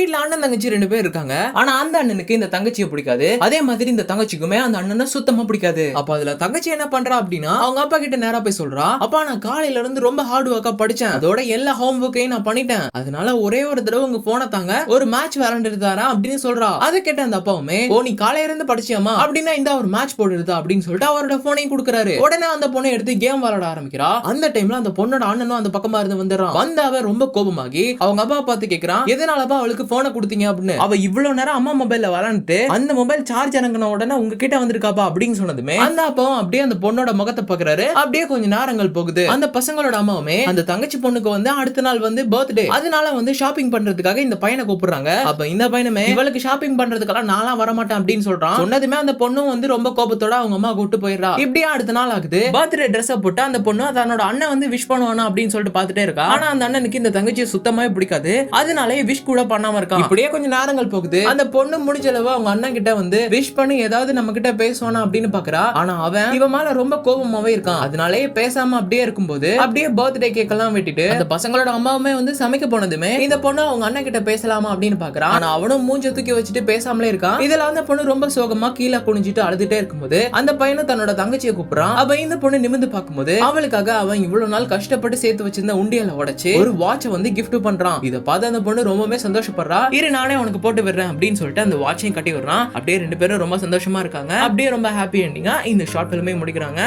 வீட்ல அண்ணன் தங்கச்சி ரெண்டு பேர் இருக்காங்க. ஆனா அந்த அண்ணனுக்கு இந்த தங்கச்சியை பிடிக்காது. அதே மாதிரி இந்த தங்கச்சிக்குமே அந்த அண்ணனை சுத்தமா பிடிக்காது. அப்ப அதுல தங்கச்சி என்ன பண்றா அப்படின்னா அவங்க அப்பா கிட்ட நேரா போய் சொல்றா அப்பா நான் காலையில இருந்து ரொம்ப ஹார்ட் ஒர்க்கா படிச்சேன். அதோட எல்லா ஹோம் ஒர்க்கையும் நான் பண்ணிட்டேன். அதனால ஒரே ஒரு தடவை உங்க போன தாங்க. ஒரு மேட்ச் விளையாண்டு தரேன் அப்படின்னு சொல்றா. அதை கேட்ட அந்த அப்பாவுமே ஓ நீ காலையில இருந்து படிச்சியாமா அப்படின்னா இந்த ஒரு மேட்ச் போடுறதா அப்படின்னு சொல்லிட்டு அவரோட போனையும் கொடுக்குறாரு. உடனே அந்த பொண்ணை எடுத்து கேம் விளையாட ஆரம்பிக்கிறா. அந்த டைம்ல அந்த பொண்ணோட அண்ணனும் அந்த பக்கமா இருந்து வந்துடுறான். வந்த அவன் ரொம்ப கோபமாகி அவங்க அப்பா பார்த்து கேக்குறான் எதனாலப்பா அவளுக்கு போனை கொடுத்தீங்க அப்படின்னு. அவ இவ்வளவு நேரம் அம்மா மொபைல்ல விளாண்டுட்டு அந்த மொபைல் சார்ஜ் இறங்கின உடனே உங்ககிட்ட வந்திருக்காப்பா அப்படின்னு சொன்னதுமே அந்த அப்பாவும் அப்படியே அந்த பொண்ணோட முகத்தை பாக்குறாரு அப்படியே கொஞ்ச நேரங்கள் போகுது. அந்த பசங்களோட அம்மாவுமே அந்த தங்கச்சி பொண்ணுக்கு வந்து அடுத்த நாள் வந்து பர்த்டே அதனால வந்து ஷாப்பிங் பண்றதுக்காக இந்த பையனை கூப்பிடுறாங்க. அப்ப இந்த பையனுமே இவளுக்கு ஷாப்பிங் பண்றதுக்கெல்லாம் நான்லாம் வரமாட்டேன் அப்படின்னு சொல்றான். சொன்னதுமே அந்த பொண்ணும் வந்து ரொம்ப கோபத்தோட அவங்க அம்மா கூட்டு போயிடுறா. இப்படியே அடுத்த நாள் ஆகுது. பர்த்டே ட்ரெஸ் போட்டு அந்த பொண்ணு தன்னோட அண்ணன் வந்து விஷ் பண்ணுவானா அப்படின்னு சொல்லிட்டு பாத்துட்டே இருக்கா. ஆனா அந்த அண்ணனுக்கு இந்த தங்கச்சியை சுத்தமாவே பிடிக்காது. அதனாலே விஷ் கூட பண்ணாம இருக்கான். இப்படியே கொஞ்சம் நேரங்கள் போகுது. அந்த பொண்ணு முடிஞ்ச அளவு அவங்க அண்ணன் கிட்ட வந்து விஷ் பண்ணி ஏதாவது நம்ம கிட்ட பேசுவானா? அப்படின்னு பாக்குறா. ஆனா அவன் இவன் மேல ரொம்ப கோபமாவே இருக்கான். அதனாலே பேசாம அப்படியே இருக்கும்போது அப்படியே பர்த்டே கேக் எல்லாம் வெட்டிட்டு அந்த பசங்களோட அம்மாவுமே வந்து சமைக்க போனதுமே இந்த பொண்ணு அவங்க அண்ணன் கிட்ட பேசலாமா அப்படின்னு பாக்குறான் ஆனா அவனும் மூஞ்ச தூக்கி வச்சுட்டு பேசாமலே இருக்கான். இதுல அந்த பொண்ணு ரொம்ப சோகமா கீழே குனிஞ்சிட்டு அழுதுட்டே இருக்கும்போது அந்த பையனை தன்னோட தங்கச்சியை கூப்பிடுறான். அவன் இந்த பொண்ணு நிமிந்து பார்க்கும்போது அவளுக்காக அவன் இவ்வளவு நாள் கஷ்டப்பட்டு சேர்த்து வச்சிருந்த உண்டியல உடைச்சு ஒரு வாட்சை வந்து கிஃப்ட் பண்றான். இதை பார்த்து அந்த பொண்ணு ரொம்பவே சொல்றா இரு நானே உனக்கு போட்டு விடுறேன் அப்படின்னு சொல்லிட்டு அந்த வாட்சையும் கட்டி விடுறான். அப்படியே ரெண்டு பேரும் ரொம்ப சந்தோஷமா இருக்காங்க. அப்படியே ரொம்ப ஹாப்பி எண்டிங்கா இந்த ஷார்ட் ஃபிலிமே முடிக்கிறாங்க.